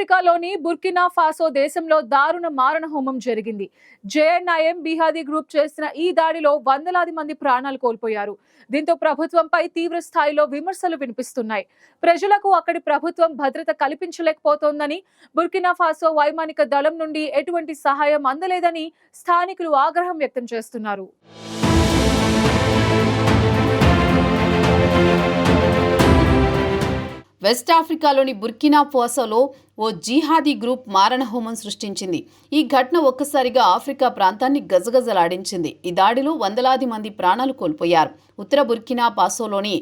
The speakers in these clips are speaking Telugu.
ఆఫ్రికాలోని బుర్కినా ఫాసో దేశంలో దారుణ మారణ హోమం జరిగింది. జేఎన్ఐఎం బిహాదీ గ్రూప్ చేసిన ఈ దాడిలో వందలాది మంది ప్రాణాలు కోల్పోయారు. దీంతో ప్రభుత్వంపై తీవ్ర స్థాయిలో విమర్శలు వినిపిస్తున్నాయి. ప్రజలకు అక్కడి ప్రభుత్వం భద్రత కల్పించలేకపోతోందని బుర్కినా ఫాసో వైమానిక దళం నుండి ఎటువంటి సహాయం అందలేదని స్థానికులు ఆగ్రహం వ్యక్తం చేస్తున్నారు. వెస్ట్ ఆఫ్రికాలోని బుర్కినా ఫోసోలో ఓ జీహాదీ గ్రూప్ మారణహోమం సృష్టించింది. ఈ ఘటన ఒక్కసారిగా ఆఫ్రికా ప్రాంతాన్ని గజగజలాడించింది. ఈ దాడిలో వందలాది మంది ప్రాణాలు కోల్పోయారు. ఉత్తర బుర్కినా పాసోలోని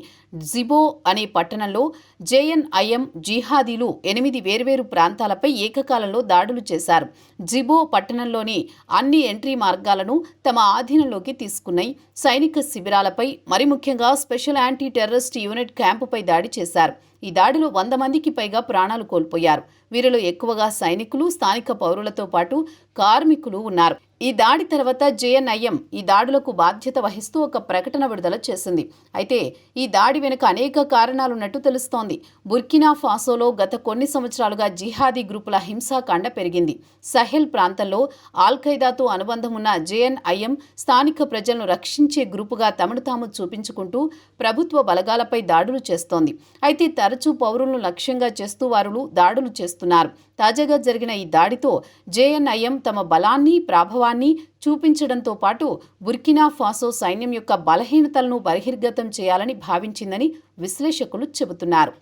జిబో అనే పట్టణంలో జేఎన్ఐఎం జిహాదీలు ఎనిమిది వేర్వేరు ప్రాంతాలపై ఏకకాలంలో దాడులు చేశారు. జిబో పట్టణంలోని అన్ని ఎంట్రీ మార్గాలను తమ ఆధీనంలోకి తీసుకున్నాయి. సైనిక శిబిరాలపై మరి ముఖ్యంగా స్పెషల్ యాంటీ టెర్రరిస్ట్ యూనిట్ క్యాంపుపై దాడి చేశారు. ఈ దాడిలో వంద మందికి పైగా ప్రాణాలు కోల్పోయారు. వీరిలో ఎక్కువగా సైనికులు స్థానిక పౌరులతో పాటు కార్మికులు ఉన్నారు. ఈ దాడి తర్వాత జేఎన్ఐఎం ఈ దాడులకు బాధ్యత వహిస్తూ ఒక ప్రకటన విడుదల చేసింది. అయితే ఈ దాడి వెనుక అనేక కారణాలున్నట్టు తెలుస్తోంది. బుర్కినా ఫాసోలో గత కొన్ని సంవత్సరాలుగా జిహాదీ గ్రూపుల హింసాకాండ పెరిగింది. సహెల్ ప్రాంతంలో ఆల్ ఖైదాతో అనుబంధం ఉన్న జేఎన్ఐఎం స్థానిక ప్రజలను రక్షించే గ్రూపుగా తమను తాము చూపించుకుంటూ ప్రభుత్వ బలగాలపై దాడులు చేస్తోంది. అయితే తరచూ పౌరులను లక్ష్యంగా చేస్తూ వారు దాడులు చేస్తున్నారు. తాజాగా జరిగిన ఈ దాడితో జేఎన్ఐఎం తమ బలాన్ని ప్రాభవాన్ని చూపించడంతో పాటు బుర్కినా ఫాసో సైన్యం యొక్క బలహీనతలను బహిర్గతం చేయాలని భావించిందని విశ్లేషకులు చెబుతున్నారు.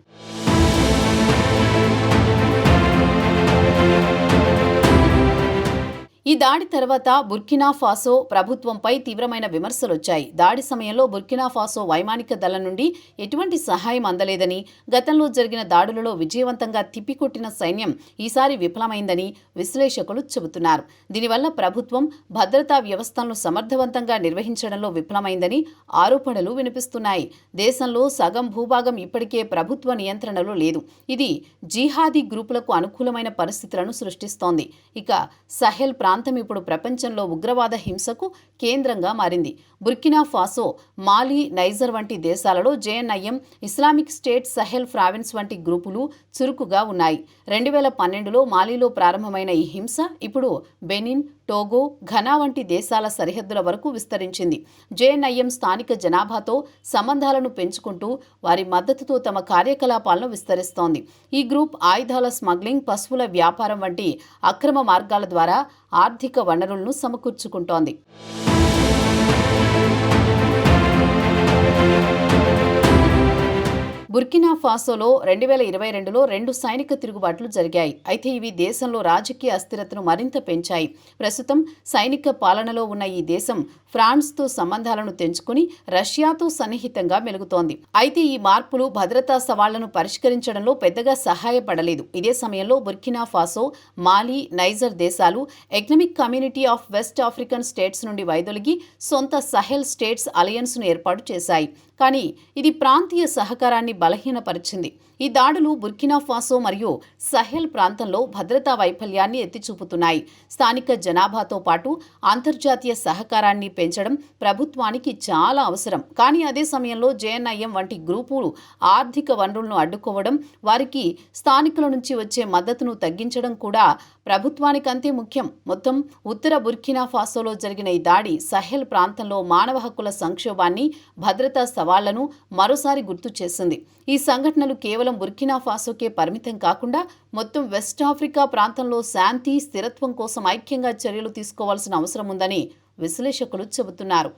ఈ దాడి తర్వాత బుర్కినా ఫాసో ప్రభుత్వంపై తీవ్రమైన విమర్శలొచ్చాయి. దాడి సమయంలో బుర్కినా ఫాసో వైమానిక దళం నుండి ఎటువంటి సహాయం అందలేదని గతంలో జరిగిన దాడులలో విజయవంతంగా తిప్పికొట్టిన సైన్యం ఈసారి విఫలమైందని విశ్లేషకులు చెబుతున్నారు. దీనివల్ల ప్రభుత్వం భద్రతా వ్యవస్థలను సమర్థవంతంగా నిర్వహించడంలో విఫలమైందని ఆరోపణలు వినిపిస్తున్నాయి. దేశంలో సగం భూభాగం ఇప్పటికే ప్రభుత్వ నియంత్రణలో లేదు. ఇది జిహాదీ గ్రూపులకు అనుకూలమైన పరిస్థితులను సృష్టిస్తోంది. ఇక సహెల్ ప్రాంతం ప్రాంతం ఇప్పుడు ప్రపంచంలో ఉగ్రవాద హింసకు కేంద్రంగా మారింది. బుర్కినా ఫాసో మాలి నైజర్ వంటి దేశాలలో J N I M Islamic State Sahel province వంటి గ్రూపులు చురుకుగా ఉన్నాయి. రెండు వేల పన్నెండులో మాలీలో ప్రారంభమైన ఈ హింస ఇప్పుడు బెనిన్ టోగో ఘనా వంటి దేశాల సరిహద్దుల వరకు విస్తరించింది. జేఎన్ఐఎం స్థానిక జనాభాతో సంబంధాలను పెంచుకుంటూ వారి మద్దతుతో తమ కార్యకలాపాలను విస్తరిస్తోంది. ఈ గ్రూప్ ఆయుధాల స్మగ్లింగ్ పశువుల వ్యాపారం వంటి అక్రమ మార్గాల ద్వారా ఆర్థిక వనరులను సమకూర్చుకుంటోంది. బుర్కినా ఫాసోలో రెండు వేల ఇరవై రెండులో రెండు సైనిక తిరుగుబాట్లు జరిగాయి. అయితే ఇవి దేశంలో రాజకీయ అస్థిరతను మరింత పెంచాయి. ప్రస్తుతం సైనిక పాలనలో ఉన్న ఈ దేశం ఫ్రాన్స్తో సంబంధాలను తెంచుకుని రష్యాతో సన్నిహితంగా మెలుగుతోంది. అయితే ఈ మార్పులు భద్రతా సవాళ్ళను పరిష్కరించడంలో పెద్దగా సహాయపడలేదు. ఇదే సమయంలో బుర్కినా ఫాసో మాలి నైజర్ దేశాలు economic community of West African states నుండి వైదొలిగి సొంత సహెల్ స్టేట్స్ అలయన్స్ను ఏర్పాటు చేశాయి. కానీ ఇది ప్రాంతీయ సహకారాన్ని బలహీనపరిచింది. ఈ దాడులు బుర్కినా ఫాసో మరియు సహెల్ ప్రాంతంలో భద్రతా వైఫల్యాన్ని ఎత్తిచూపుతున్నాయి. స్థానిక జనాభాతో పాటు అంతర్జాతీయ సహకారాన్ని పెంచడం ప్రభుత్వానికి చాలా అవసరం. కానీ అదే సమయంలో జేఎన్ఐఎం వంటి గ్రూపులు ఆర్థిక వనరులను అడ్డుకోవడం వారికి స్థానికుల నుంచి వచ్చే మద్దతును తగ్గించడం కూడా ప్రభుత్వానికంతే ముఖ్యం. మొత్తం ఉత్తర బుర్కినా ఫాసోలో జరిగిన ఈ దాడి సహెల్ ప్రాంతంలో మానవ హక్కుల సంక్షోభాన్ని భద్రతా సవాళ్ళను మరోసారి గుర్తు చేసింది. ఈ సంఘటనలు కేవలం బుర్కినాఫాసోకే పరిమితం కాకుండా మొత్తం వెస్ట్ ఆఫ్రికా ప్రాంతంలో శాంతి స్థిరత్వం కోసం ఐక్యంగా చర్యలు తీసుకోవాల్సిన అవసరం ఉందని విశ్లేషకులు చెబుతున్నారు.